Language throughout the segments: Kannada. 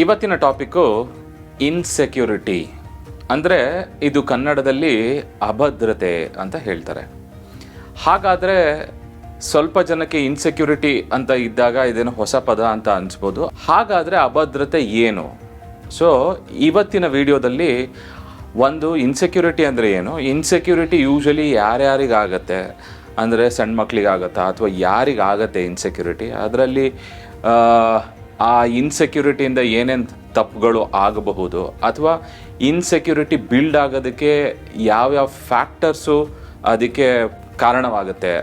ಇವತ್ತಿನ ಟಾಪಿಕ್ಕು ಇನ್ಸೆಕ್ಯೂರಿಟಿ ಅಂದರೆ ಇದು ಕನ್ನಡದಲ್ಲಿ ಅಭದ್ರತೆ ಅಂತ ಹೇಳ್ತಾರೆ. ಹಾಗಾದರೆ ಸ್ವಲ್ಪ ಜನಕ್ಕೆ ಇನ್ಸೆಕ್ಯೂರಿಟಿ ಅಂತ ಇದ್ದಾಗ ಇದೇನು ಹೊಸ ಪದ ಅಂತ ಅನಿಸ್ಬೋದು. ಹಾಗಾದರೆ ಅಭದ್ರತೆ ಏನು? ಸೊ ಇವತ್ತಿನ ವಿಡಿಯೋದಲ್ಲಿ ಒಂದು ಇನ್ಸೆಕ್ಯೂರಿಟಿ ಅಂದರೆ ಏನು? ಇನ್ಸೆಕ್ಯೂರಿಟಿ ಯೂಶಲಿ ಯಾರ್ಯಾರಿಗಾಗತ್ತೆ? ಅಂದರೆ ಸಣ್ಣ ಮಕ್ಕಳಿಗಾಗತ್ತಾ ಅಥವಾ ಯಾರಿಗಾಗತ್ತೆ ಇನ್ಸೆಕ್ಯೂರಿಟಿ ಅದರಲ್ಲಿ ಆ ಇನ್ಸೆಕ್ಯೂರಿಟಿಯಿಂದ ಏನೇನು ತಪ್ಪುಗಳು ಆಗಬಹುದು ಅಥವಾ ಇನ್ಸೆಕ್ಯೂರಿಟಿ ಬಿಲ್ಡ್ ಆಗೋದಕ್ಕೆ ಯಾವ್ಯಾವ ಫ್ಯಾಕ್ಟರ್ಸು ಅದಕ್ಕೆ ಕಾರಣವಾಗುತ್ತೆ?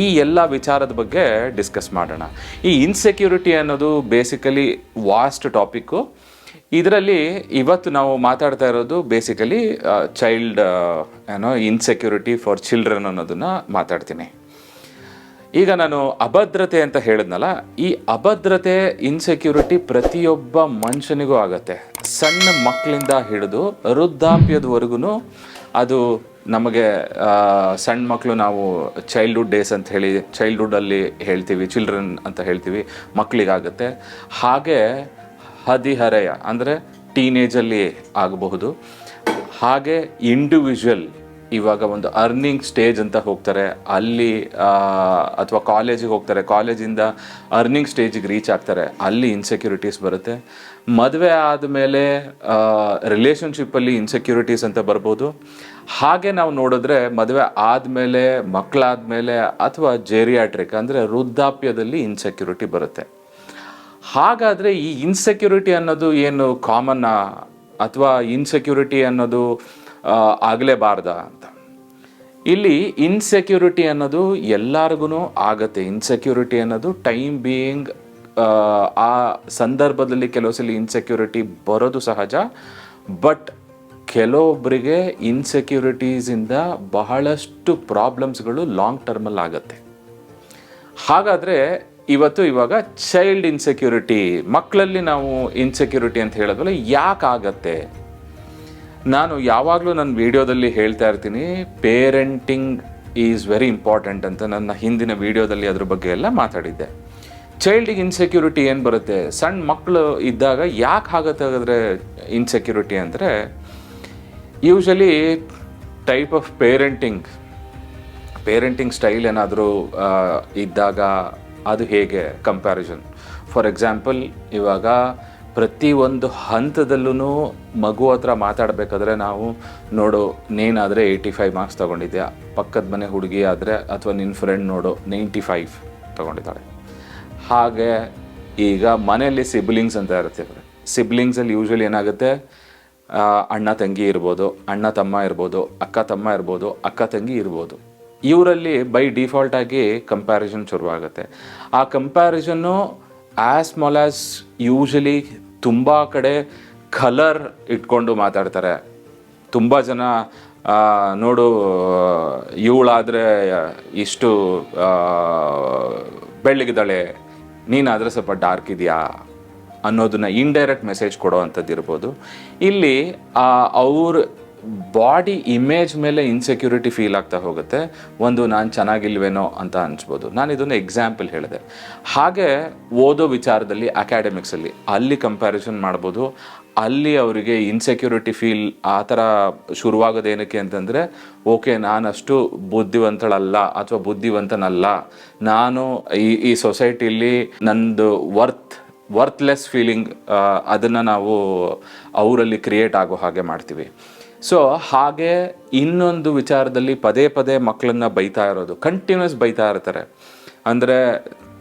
ಈ ಎಲ್ಲ ವಿಚಾರದ ಬಗ್ಗೆ ಡಿಸ್ಕಸ್ ಮಾಡೋಣ. ಈ ಇನ್ಸೆಕ್ಯೂರಿಟಿ ಅನ್ನೋದು ಬೇಸಿಕಲಿ ವಾಸ್ಟ್ ಟಾಪಿಕ್ಕು ಇದರಲ್ಲಿ ಇವತ್ತು ನಾವು ಮಾತಾಡ್ತಾ ಇರೋದು ಬೇಸಿಕಲಿ ಚೈಲ್ಡ್ ಏನೋ ಇನ್ಸೆಕ್ಯೂರಿಟಿ ಫಾರ್ ಚಿಲ್ಡ್ರನ್ ಅನ್ನೋದನ್ನು ಮಾತಾಡ್ತೀನಿ. ಈಗ ನಾನು ಅಭದ್ರತೆ ಅಂತ ಹೇಳಿದ್ನಲ್ಲ, ಈ ಅಭದ್ರತೆ ಇನ್ಸೆಕ್ಯೂರಿಟಿ ಪ್ರತಿಯೊಬ್ಬ ಮನುಷ್ಯನಿಗೂ ಆಗತ್ತೆ. ಸಣ್ಣ ಮಕ್ಕಳಿಂದ ಹಿಡಿದು ವೃದ್ಧಾಪ್ಯದವರೆಗೂ ಅದು ನಮಗೆ ಸಣ್ಣ ಮಕ್ಕಳು ನಾವು ಚೈಲ್ಡ್ಹುಡ್ ಡೇಸ್ ಅಂತ ಹೇಳಿ ಚೈಲ್ಡ್ಹುಡ್ಡಲ್ಲಿ ಹೇಳ್ತೀವಿ ಚಿಲ್ಡ್ರನ್ ಅಂತ ಹೇಳ್ತೀವಿ ಮಕ್ಕಳಿಗಾಗತ್ತೆ ಹಾಗೆ ಹದಿಹರೆಯ, ಅಂದರೆ ಟೀನೇಜಲ್ಲಿ ಆಗಬಹುದು. ಹಾಗೆ ಇಂಡಿವಿಜುವಲ್ ಇವಾಗ ಒಂದು ಅರ್ನಿಂಗ್ ಸ್ಟೇಜ್ ಅಂತ ಹೋಗ್ತಾರೆ. ಅಲ್ಲಿ ಅಥವಾ ಕಾಲೇಜಿಗೆ ಹೋಗ್ತಾರೆ. ಕಾಲೇಜಿಂದ ಅರ್ನಿಂಗ್ ಸ್ಟೇಜಿಗೆ ರೀಚ್ ಆಗ್ತಾರೆ. ಅಲ್ಲಿ ಇನ್ಸೆಕ್ಯೂರಿಟೀಸ್ ಬರುತ್ತೆ. ಮದುವೆ ಆದಮೇಲೆ ರಿಲೇಷನ್ಶಿಪ್ಪಲ್ಲಿ ಇನ್ಸೆಕ್ಯೂರಿಟೀಸ್ ಅಂತ ಬರ್ಬೋದು. ಹಾಗೆ ನಾವು ನೋಡಿದ್ರೆ ಮದುವೆ ಆದಮೇಲೆ ಮಕ್ಕಳಾದಮೇಲೆ ಅಥವಾ ಜೇರಿಯಾಟ್ರಿಕ್ ಅಂದರೆ ವೃದ್ಧಾಪ್ಯದಲ್ಲಿ ಇನ್ಸೆಕ್ಯೂರಿಟಿ ಬರುತ್ತೆ. ಹಾಗಾದರೆ ಈ ಇನ್ಸೆಕ್ಯೂರಿಟಿ ಅನ್ನೋದು ಏನು ಕಾಮನ್ನ ಅಥವಾ ಇನ್ಸೆಕ್ಯೂರಿಟಿ ಅನ್ನೋದು ಆಗಲೇಬಾರ್ದ ಅಂತ. ಇಲ್ಲಿ ಇನ್ಸೆಕ್ಯೂರಿಟಿ ಅನ್ನೋದು ಎಲ್ಲರಿಗೂ ಆಗತ್ತೆ. ಇನ್ಸೆಕ್ಯೂರಿಟಿ ಅನ್ನೋದು ಟೈಮ್ ಬೀಯಿಂಗ್ ಆ ಸಂದರ್ಭದಲ್ಲಿ ಕೆಲವು ಸಲ ಇನ್ಸೆಕ್ಯೂರಿಟಿ ಬರೋದು ಸಹಜ. ಬಟ್ ಕೆಲವೊಬ್ಬರಿಗೆ ಇನ್ಸೆಕ್ಯೂರಿಟೀಸಿಂದ ಬಹಳಷ್ಟು ಪ್ರಾಬ್ಲಮ್ಸ್ಗಳು ಲಾಂಗ್ ಟರ್ಮಲ್ಲಿ ಆಗತ್ತೆ. ಹಾಗಾದರೆ ಇವತ್ತು ಇವಾಗ ಚೈಲ್ಡ್ ಇನ್ಸೆಕ್ಯೂರಿಟಿ ಮಕ್ಕಳಲ್ಲಿ ನಾವು ಇನ್ಸೆಕ್ಯೂರಿಟಿ ಅಂತ ಹೇಳಿದ್ವಲ್ಲ ಯಾಕೆ ಆಗತ್ತೆ ನಾನು ಯಾವಾಗಲೂ ನನ್ನ ವಿಡಿಯೋದಲ್ಲಿ ಹೇಳ್ತಾ ಇರ್ತೀನಿ ಪೇರೆಂಟಿಂಗ್ ಈಸ್ ವೆರಿ ಇಂಪಾರ್ಟೆಂಟ್ ಅಂತ ನನ್ನ ಹಿಂದಿನ ವಿಡಿಯೋದಲ್ಲಿ ಅದ್ರ ಬಗ್ಗೆ ಎಲ್ಲ ಮಾತಾಡಿದ್ದೆ. ಚೈಲ್ಡಿಗೆ ಇನ್ಸೆಕ್ಯೂರಿಟಿ ಏನು ಬರುತ್ತೆ? ಸಣ್ಣ ಮಕ್ಕಳು ಇದ್ದಾಗ ಯಾಕೆ ಆಗುತ್ತೆ ಹಾಗಾದರೆ ಇನ್ಸೆಕ್ಯೂರಿಟಿ ಅಂದರೆ? Usually type of parenting parenting style ಏನಾದರೂ ಇದ್ದಾಗ ಅದು ಹೇಗೆ ಕಂಪ್ಯಾರಿಸನ್ ಫಾರ್ ಎಕ್ಸಾಂಪಲ್ ಇವಾಗ ಪ್ರತಿಯೊಂದು ಹಂತದಲ್ಲೂ ಮಗು ಹತ್ರ ಮಾತಾಡಬೇಕಾದ್ರೆ ನಾವು ನೋಡು, ನೀನಾದರೆ ಏಯ್ಟಿ ಫೈವ್ ಮಾರ್ಕ್ಸ್ ತೊಗೊಂಡಿದ್ಯಾ? ಪಕ್ಕದ ಮನೆ ಹುಡುಗಿ ಆದರೆ ಅಥವಾ ನಿನ್ನ ಫ್ರೆಂಡ್ ನೋಡು ನೈಂಟಿ ಫೈವ್ ತೊಗೊಂಡಿದ್ದಾಳೆ. ಹಾಗೆ ಈಗ ಮನೆಯಲ್ಲಿ ಸಿಬ್ಲಿಂಗ್ಸ್ ಅಂತ ಇರುತ್ತೆ ಸಿಬ್ಲಿಂಗ್ಸಲ್ಲಿ ಯೂಶ್ವಲಿ ಏನಾಗುತ್ತೆ? ಅಣ್ಣ ತಂಗಿ ಇರ್ಬೋದು, ಅಣ್ಣ ತಮ್ಮ ಇರ್ಬೋದು, ಅಕ್ಕ ತಮ್ಮ ಇರ್ಬೋದು, ಅಕ್ಕ ತಂಗಿ ಇರ್ಬೋದು. ಇವರಲ್ಲಿ ಬೈ ಡಿಫಾಲ್ಟ್ ಆಗಿ ಕಂಪ್ಯಾರಿಸನ್ ಶುರುವಾಗುತ್ತೆ. ಆ ಕಂಪ್ಯಾರಿಸನ್ನು ಆ್ಯಸ್ ಸ್ಮಾಲ್ ಆ್ಯಸ್ ಯೂಶಲಿ ತುಂಬ ಕಡೆ ಕಲರ್ ಇಟ್ಕೊಂಡು ಮಾತಾಡ್ತಾರೆ. ತುಂಬ ಜನ ನೋಡು, ಇವಳಾದರೆ, ಇಷ್ಟು ಬೆಳ್ಳಗಿದ್ದಾಳೆ, ನೀನಾದರೆ ಸ್ವಲ್ಪ ಡಾರ್ಕ್ ಇದೆಯಾ ಅನ್ನೋದನ್ನ ಇಂಡೈರೆಕ್ಟ್ ಮೆಸೇಜ್ ಕೊಡೋ ಅಂಥದ್ದು ಇರ್ಬೋದು ಇಲ್ಲಿ ಅವ್ರ ಬಾಡಿ ಇಮೇಜ್ ಮೇಲೆ ಇನ್ಸೆಕ್ಯೂರಿಟಿ ಫೀಲ್ ಆಗ್ತಾ ಹೋಗುತ್ತೆ. ಒಂದು ನಾನು ಚೆನ್ನಾಗಿಲ್ವೇನೋ ಅಂತ ಅನಿಸ್ಬೋದು. ನಾನು ಇದನ್ನು ಎಕ್ಸಾಂಪಲ್ ಹೇಳಿದೆ. ಹಾಗೆ ಓದೋ ವಿಚಾರದಲ್ಲಿ ಅಕಾಡೆಮಿಕ್ಸಲ್ಲಿ ಅಲ್ಲಿ ಕಂಪ್ಯಾರಿಸನ್ ಮಾಡ್ಬೋದು. ಅಲ್ಲಿ ಅವರಿಗೆ ಇನ್ಸೆಕ್ಯೂರಿಟಿ ಫೀಲ್ ಆ ಥರ ಶುರುವಾಗೋದೇನಕ್ಕೆ ಅಂತಂದರೆ, ಓಕೆ, ನಾನಷ್ಟು ಬುದ್ಧಿವಂತಳಲ್ಲ ಅಥವಾ ಬುದ್ಧಿವಂತನಲ್ಲ. ನಾನು ಈ ಈ ಸೊಸೈಟಿಲಿ ನಂದು ವರ್ತ್ ವರ್ತ್ಲೆಸ್ ಫೀಲಿಂಗ್ ಅದನ್ನು ನಾವು ಅವರಲ್ಲಿ ಕ್ರಿಯೇಟ್ ಆಗೋ ಹಾಗೆ ಮಾಡ್ತೀವಿ. ಸೊ ಹಾಗೆ ಇನ್ನೊಂದು ವಿಚಾರದಲ್ಲಿ ಪದೇ ಪದೇ ಮಕ್ಕಳನ್ನ ಬೈತಾ ಇರೋದು ಕಂಟಿನ್ಯೂಸ್ ಬೈತಾ ಇರ್ತಾರೆ. ಅಂದರೆ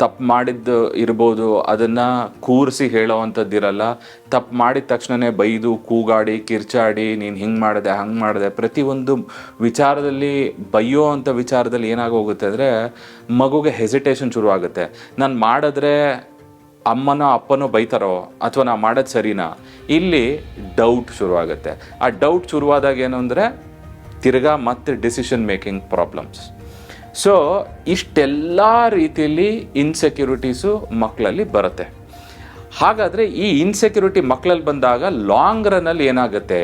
ತಪ್ಪು ಮಾಡಿದ್ದು ಇರ್ಬೋದು, ಅದನ್ನು ಕೂರಿಸಿ ಹೇಳೋವಂಥದ್ದಿರಲ್ಲ. ತಪ್ಪು ಮಾಡಿದ ತಕ್ಷಣವೇ ಬೈದು, ಕೂಗಾಡಿ, ಕಿರ್ಚಾಡಿ, ನೀನು ಹಿಂಗೆ ಮಾಡಿದೆ, ಹಂಗೆ ಮಾಡಿದೆ, ಪ್ರತಿಯೊಂದು ವಿಚಾರದಲ್ಲಿ, ಬೈಯೋ ಅಂಥ ವಿಚಾರದಲ್ಲಿ ಏನಾಗೋಗುತ್ತೆ ಅಂದರೆ ಮಗುಗೆ ಹೆಸಿಟೇಷನ್ ಶುರುವಾಗುತ್ತೆ. ನಾನು ಮಾಡಿದ್ರೆ ಅಮ್ಮನೋ ಅಪ್ಪನೋ ಬೈತಾರೋ ಅಥವಾ ನಾ ಮಾಡೋದು ಸರಿನಾ? ಇಲ್ಲಿ ಡೌಟ್ ಶುರುವಾಗುತ್ತೆ. ಆ ಡೌಟ್ ಶುರುವಾದಾಗ ಏನು ಅಂದರೆ ತಿರ್ಗಾ ಮತ್ತೆ ಡಿಸಿಷನ್ ಮೇಕಿಂಗ್ ಪ್ರಾಬ್ಲಮ್ಸ್ ಸೊ ಇಷ್ಟೆಲ್ಲ ರೀತಿಯಲ್ಲಿ ಇನ್ಸೆಕ್ಯೂರಿಟೀಸು ಮಕ್ಕಳಲ್ಲಿ ಬರುತ್ತೆ. ಹಾಗಾದರೆ ಈ ಇನ್ಸೆಕ್ಯೂರಿಟಿ ಮಕ್ಕಳಲ್ಲಿ ಬಂದಾಗ ಲಾಂಗ್ ರನ್ನಲ್ಲಿ ಏನಾಗುತ್ತೆ?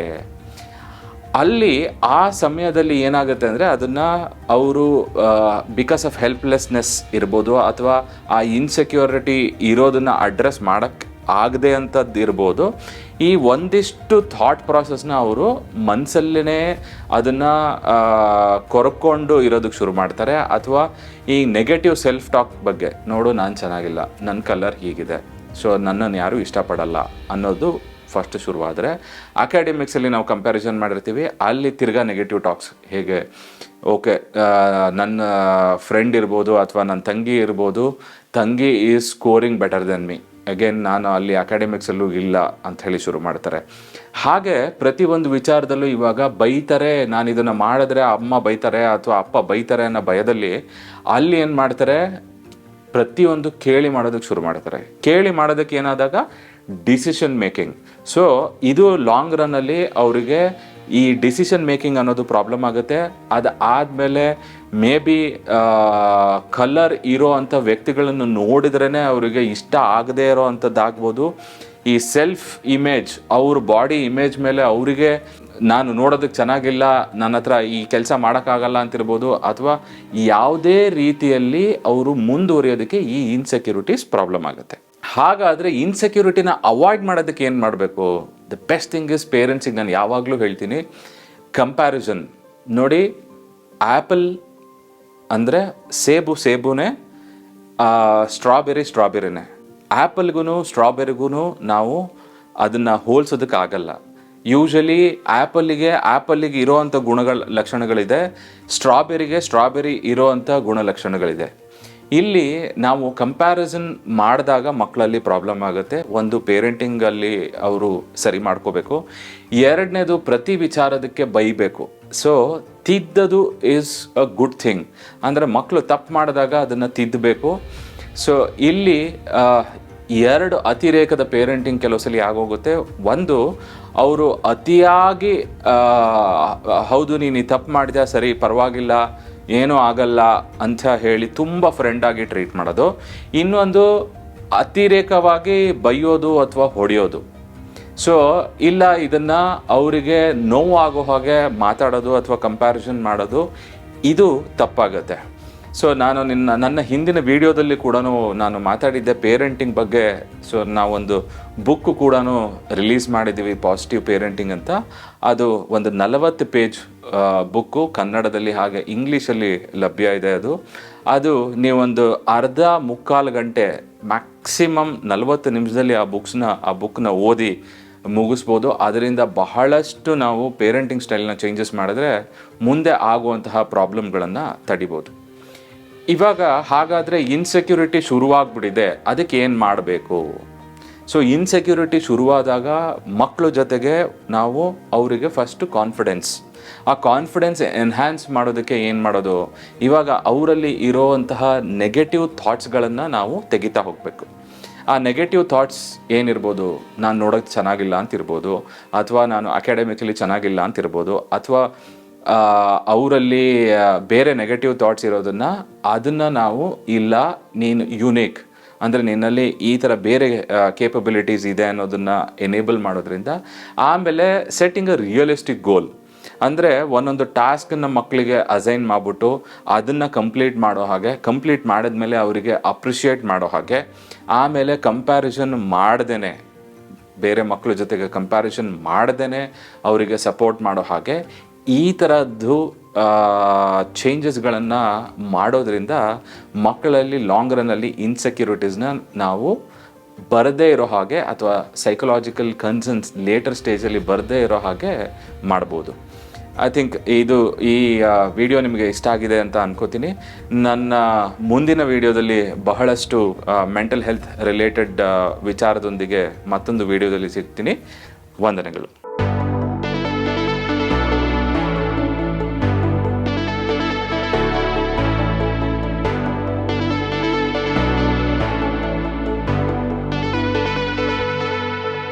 ಅಲ್ಲಿ ಆ ಸಮಯದಲ್ಲಿ ಏನಾಗುತ್ತೆ ಅಂದರೆ ಅದನ್ನು ಅವರು ಬಿಕಾಸ್ ಆಫ್ ಹೆಲ್ಪ್ಲೆಸ್ನೆಸ್ ಇರ್ಬೋದು ಅಥವಾ ಆ ಇನ್ಸೆಕ್ಯೂರಿಟಿ ಇರೋದನ್ನು ಅಡ್ರೆಸ್ ಮಾಡೋಕ್ಕೆ ಆಗದೆ ಅಂಥದ್ದು ಇರ್ಬೋದು. ಈ ಒಂದಿಷ್ಟು ಥಾಟ್ ಪ್ರಾಸೆಸ್ನ ಅವರು ಮನಸ್ಸಲ್ಲೇ ಅದನ್ನು ಕೊರ್ಕೊಂಡು ಇರೋದಕ್ಕೆ ಶುರು ಮಾಡ್ತಾರೆ. ಅಥವಾ ಈ ನೆಗೆಟಿವ್ ಸೆಲ್ಫ್ ಟಾಕ್ ಬಗ್ಗೆ, ನೋಡು ನಾನು ಚೆನ್ನಾಗಿಲ್ಲ ನನ್ನ ಕಲರ್ ಹೀಗಿದೆ ಸೊ ನನ್ನನ್ನು ಯಾರೂ ಇಷ್ಟಪಡಲ್ಲ ಅನ್ನೋದು ಫಸ್ಟ್ ಶುರುವಾದರೆ. ಅಕಾಡೆಮಿಕ್ಸಲ್ಲಿ ನಾವು ಕಂಪ್ಯಾರಿಸನ್ ಮಾಡಿರ್ತೀವಿ, ಅಲ್ಲಿ ತಿರ್ಗಾ ನೆಗೆಟಿವ್ ಟಾಕ್ಸ್ ಹೇಗೆ ಓಕೆ ನನ್ನ ಫ್ರೆಂಡ್ ಇರ್ಬೋದು ಅಥವಾ ನನ್ನ ತಂಗಿ ಇರ್ಬೋದು, ತಂಗಿ is scoring better than me again ನಾನು ಅಲ್ಲಿ ಅಕಾಡೆಮಿಕ್ಸಲ್ಲೂ ಇಲ್ಲ ಅಂತ ಹೇಳಿ ಶುರು ಮಾಡ್ತಾರೆ. ಹಾಗೆ ಪ್ರತಿಯೊಂದು ವಿಚಾರದಲ್ಲೂ ಇವಾಗ ಬೈತಾರೆ, ನಾನು ಇದನ್ನು ಮಾಡಿದ್ರೆ ಅಮ್ಮ ಬೈತಾರೆ ಅಥವಾ ಅಪ್ಪ ಬೈತಾರೆ ಅನ್ನೋ ಭಯದಲ್ಲಿ ಅಲ್ಲಿ ಏನು ಮಾಡ್ತಾರೆ, ಪ್ರತಿಯೊಂದು ಕೇಳಿ ಮಾಡೋದಕ್ಕೆ ಶುರು ಮಾಡ್ತಾರೆ. ಕೇಳಿ ಮಾಡೋದಕ್ಕೆ ಏನಾದಾಗ ಡಿಸಿಷನ್ ಮೇಕಿಂಗ್ ಸೊ ಇದು ಲಾಂಗ್ ರನ್ನಲ್ಲಿ ಅವರಿಗೆ ಈ ಡಿಸಿಷನ್ ಮೇಕಿಂಗ್ ಅನ್ನೋದು ಪ್ರಾಬ್ಲಮ್ ಆಗುತ್ತೆ. ಅದು ಆದಮೇಲೆ ಮೇ ಬಿ ಕಲರ್ ಇರೋ ಅಂಥ ವ್ಯಕ್ತಿಗಳನ್ನು ನೋಡಿದ್ರೇ ಅವರಿಗೆ ಇಷ್ಟ ಆಗದೇ ಇರೋ ಅಂಥದ್ದಾಗ್ಬೋದು. ಈ ಸೆಲ್ಫ್ ಇಮೇಜ್ ಅವ್ರ ಬಾಡಿ ಇಮೇಜ್ ಮೇಲೆ ಅವರಿಗೆ ನಾನು ನೋಡೋದಕ್ಕೆ ಚೆನ್ನಾಗಿಲ್ಲ, ನನ್ನ ಹತ್ರ ಈ ಕೆಲಸ ಮಾಡೋಕ್ಕಾಗಲ್ಲ ಅಂತಿರ್ಬೋದು, ಅಥವಾ ಯಾವುದೇ ರೀತಿಯಲ್ಲಿ ಅವರು ಮುಂದುವರಿಯೋದಕ್ಕೆ ಈ ಇನ್ಸೆಕ್ಯೂರಿಟೀಸ್ ಪ್ರಾಬ್ಲಮ್ ಆಗುತ್ತೆ. ಹಾಗಾದರೆ ಇನ್ಸೆಕ್ಯೂರಿಟಿನ ಅವಾಯ್ಡ್ ಮಾಡೋದಕ್ಕೆ ಏನು ಮಾಡಬೇಕು? ದ ಬೆಸ್ಟ್ ಥಿಂಗ್ ಇಸ್ ಪೇರೆಂಟ್ಸಿಗೆ ನಾನು ಯಾವಾಗಲೂ ಹೇಳ್ತೀನಿ ಕಂಪ್ಯಾರಿಸನ್ ನೋಡಿ ಆ್ಯಪಲ್ ಅಂದರೆ ಸೇಬು, ಸೇಬುನೇ ಸ್ಟ್ರಾಬೆರಿ ಸ್ಟ್ರಾಬೆರಿನೇ ಆ್ಯಪಲ್ಗೂ ಸ್ಟ್ರಾಬೆರಿಗೂ ನಾವು ಅದನ್ನು ಹೋಲಿಸೋದಕ್ಕೆ ಆಗಲ್ಲ ಯೂಶಲಿ ಆ್ಯಪಲ್ಲಿಗೆ ಆ್ಯಪಲ್ಲಿಗೆ ಇರೋವಂಥ ಗುಣಗಳ, ಲಕ್ಷಣಗಳಿದೆ. ಸ್ಟ್ರಾಬೆರಿಗೆ ಸ್ಟ್ರಾಬೆರಿ ಇರೋವಂಥ ಗುಣಲಕ್ಷಣಗಳಿದೆ. ಇಲ್ಲಿ ನಾವು ಕಂಪ್ಯಾರಿಸನ್ ಮಾಡಿದಾಗ ಮಕ್ಕಳಲ್ಲಿ ಪ್ರಾಬ್ಲಮ್ ಆಗುತ್ತೆ. ಒಂದು ಪೇರೆಂಟಿಂಗಲ್ಲಿ ಅವರು ಸರಿ ಮಾಡ್ಕೋಬೇಕು. ಎರಡನೇದು ಪ್ರತಿ ವಿಚಾರದಕ್ಕೆ ಬೈಬೇಕು. ಸೊ ತಿದ್ದದು ಈಸ್ ಅ ಗುಡ್ ಥಿಂಗ್ ಅಂದರೆ ಮಕ್ಕಳು ತಪ್ಪು ಮಾಡಿದಾಗ ಅದನ್ನು ತಿದ್ದಬೇಕು. ಸೊ ಇಲ್ಲಿ ಎರಡು ಅತಿರೇಕದ ಪೇರೆಂಟಿಂಗ್ ಕೆಲವು ಸಲ ಆಗೋಗುತ್ತೆ. ಒಂದು, ಅವರು ಅತಿಯಾಗಿ ಹೌದು ನೀನು ತಪ್ಪು ಮಾಡಿದ ಸರಿ, ಪರವಾಗಿಲ್ಲ. ಏನೂ ಆಗಲ್ಲ ಅಂತ ಹೇಳಿ ತುಂಬ ಫ್ರೆಂಡಾಗಿ ಟ್ರೀಟ್ ಮಾಡೋದು. ಇನ್ನೊಂದು ಅತಿರೇಕವಾಗಿ ಬೈಯೋದು ಅಥವಾ ಹೊಡೆಯೋದು. ಸೊ ಇಲ್ಲ, ಇದನ್ನು ಅವರಿಗೆ ನೋವು ಆಗೋ ಹಾಗೆ ಮಾತಾಡೋದು ಅಥವಾ ಕಂಪ್ಯಾರಿಸನ್ ಮಾಡೋದು, ಇದು ತಪ್ಪಾಗುತ್ತೆ. ಸೊ ನಾನು ನಿನ್ನ, ನನ್ನ ಹಿಂದಿನ ವಿಡಿಯೋದಲ್ಲಿ ಕೂಡ ನಾನು ಮಾತಾಡಿದ್ದೆ ಪೇರೆಂಟಿಂಗ್ ಬಗ್ಗೆ. ಸೊ ನಾವೊಂದು ಬುಕ್ ಕೂಡ ರಿಲೀಸ್ ಮಾಡಿದ್ದೀವಿ ಪಾಸಿಟಿವ್ ಪೇರೆಂಟಿಂಗ್ ಅಂತ. ಅದು ಒಂದು ನಲವತ್ತು ಪೇಜ್ ಬುಕ್ಕು ಕನ್ನಡದಲ್ಲಿ ಹಾಗೆ ಇಂಗ್ಲೀಷಲ್ಲಿ ಲಭ್ಯ ಇದೆ ಅದು. ಅದು ನೀವೊಂದು ಅರ್ಧ ಮುಕ್ಕಾಲು ಗಂಟೆ ಮ್ಯಾಕ್ಸಿಮಮ್ ನಲವತ್ತು ನಿಮಿಷದಲ್ಲಿ ಆ ಬುಕ್ಸ್ನ ಆ ಬುಕ್ನ ಓದಿ ಮುಗಿಸ್ಬೋದು. ಅದರಿಂದ ಬಹಳಷ್ಟು ನಾವು ಪೇರೆಂಟಿಂಗ್ ಸ್ಟೈಲ್ನ ಚೇಂಜಸ್ ಮಾಡಿದ್ರೆ ಮುಂದೆ ಆಗುವಂತಹ ಪ್ರಾಬ್ಲಮ್ಗಳನ್ನು ತಡಿಬೋದು. ಇವಾಗ ಹಾಗಾದರೆ ಇನ್ಸೆಕ್ಯೂರಿಟಿ ಶುರುವಾಗ್ಬಿಟ್ಟಿದೆ. ಅದಕ್ಕೆ ಏನು ಮಾಡಬೇಕು? ಸೊ ಇನ್ಸೆಕ್ಯೂರಿಟಿ ಶುರುವಾದಾಗ ಮಕ್ಕಳ ಜೊತೆಗೆ ನಾವು ಅವರಿಗೆ ಫಸ್ಟು ಕಾನ್ಫಿಡೆನ್ಸ್ ಆ ಕಾನ್ಫಿಡೆನ್ಸ್ ಎನ್ಹ್ಯಾನ್ಸ್ ಮಾಡೋದಕ್ಕೆ ಏನು ಮಾಡೋದು? ಇವಾಗ ಅವರಲ್ಲಿ ಇರೋವಂತಹ ನೆಗೆಟಿವ್ ಥಾಟ್ಸ್ಗಳನ್ನು ನಾವು ತೆಗಿತಾ ಹೋಗಬೇಕು. ಆ ನೆಗೆಟಿವ್ ಥಾಟ್ಸ್ ಏನಿರ್ಬೋದು? ನಾನು ನೋಡೋಕ್ಕೆ ಚೆನ್ನಾಗಿಲ್ಲ ಅಂತಿರ್ಬೋದು. ಅಥವಾ ನಾನು ಅಕಾಡೆಮಿಕಲಿ ಚೆನ್ನಾಗಿಲ್ಲ ಅಂತಿರ್ಬೋದು. ಅಥವಾ ಅವರಲ್ಲಿ ಬೇರೆ ನೆಗೆಟಿವ್ ಥಾಟ್ಸ್ ಇರೋದನ್ನು ಅದನ್ನು ನಾವು ಇಲ್ಲ, ನೀನು ಯುನೀಕ್ ಅಂದರೆ ನಿನ್ನಲ್ಲಿ ಈ ಥರ ಬೇರೆ ಕೇಪಬಿಲಿಟೀಸ್ ಇದೆ ಅನ್ನೋದನ್ನು ಎನೇಬಲ್ ಮಾಡೋದ್ರಿಂದ ಆಮೇಲೆ ಸೆಟ್ಟಿಂಗ್ ಅ ರಿಯಲಿಸ್ಟಿಕ್ ಗೋಲ್ ಅಂದರೆ ಒಂದೊಂದು ಟಾಸ್ಕನ್ನು ಮಕ್ಕಳಿಗೆ ಅಸೈನ್ ಮಾಡಿಬಿಟ್ಟು ಅದನ್ನು ಕಂಪ್ಲೀಟ್ ಮಾಡೋ ಹಾಗೆ ಕಂಪ್ಲೀಟ್ ಮಾಡಿದ್ಮೇಲೆ ಅವರಿಗೆ ಅಪ್ರಿಷಿಯೇಟ್ ಮಾಡೋ ಹಾಗೆ, ಆಮೇಲೆ ಕಂಪ್ಯಾರಿಸನ್ ಮಾಡ್ದೇ ಬೇರೆ ಮಕ್ಕಳ ಜೊತೆಗೆ ಕಂಪ್ಯಾರಿಸನ್ ಮಾಡ್ದೇ ಅವರಿಗೆ ಸಪೋರ್ಟ್ ಮಾಡೋ ಹಾಗೆ ಈ ಥರದ್ದು ಚೇಂಜಸ್ಗಳನ್ನು ಮಾಡೋದ್ರಿಂದ ಮಕ್ಕಳಲ್ಲಿ ಲಾಂಗ್ ರನ್ನಲ್ಲಿ ಇನ್ಸೆಕ್ಯೂರಿಟೀಸ್ನ ನಾವು ಬರದೇ ಇರೋ ಹಾಗೆ ಅಥವಾ ಸೈಕಲಾಜಿಕಲ್ ಕನ್ಸರ್ನ್ಸ್ ಲೇಟರ್ ಸ್ಟೇಜಲ್ಲಿ ಬರದೇ ಇರೋ ಹಾಗೆ ಮಾಡ್ಬೋದು. ಐ ಥಿಂಕ್ ಇದು ಈ ವಿಡಿಯೋ ನಿಮಗೆ ಇಷ್ಟ ಆಗಿದೆ ಅಂತ ಅನ್ಕೋತೀನಿ. ನನ್ನ ಮುಂದಿನ ವಿಡಿಯೋದಲ್ಲಿ ಬಹಳಷ್ಟು ಮೆಂಟಲ್ ಹೆಲ್ತ್ ರಿಲೇಟೆಡ್ ವಿಚಾರದೊಂದಿಗೆ ಮತ್ತೊಂದು ವಿಡಿಯೋದಲ್ಲಿ ಸಿಗ್ತೀನಿ. ವಂದನೆಗಳು.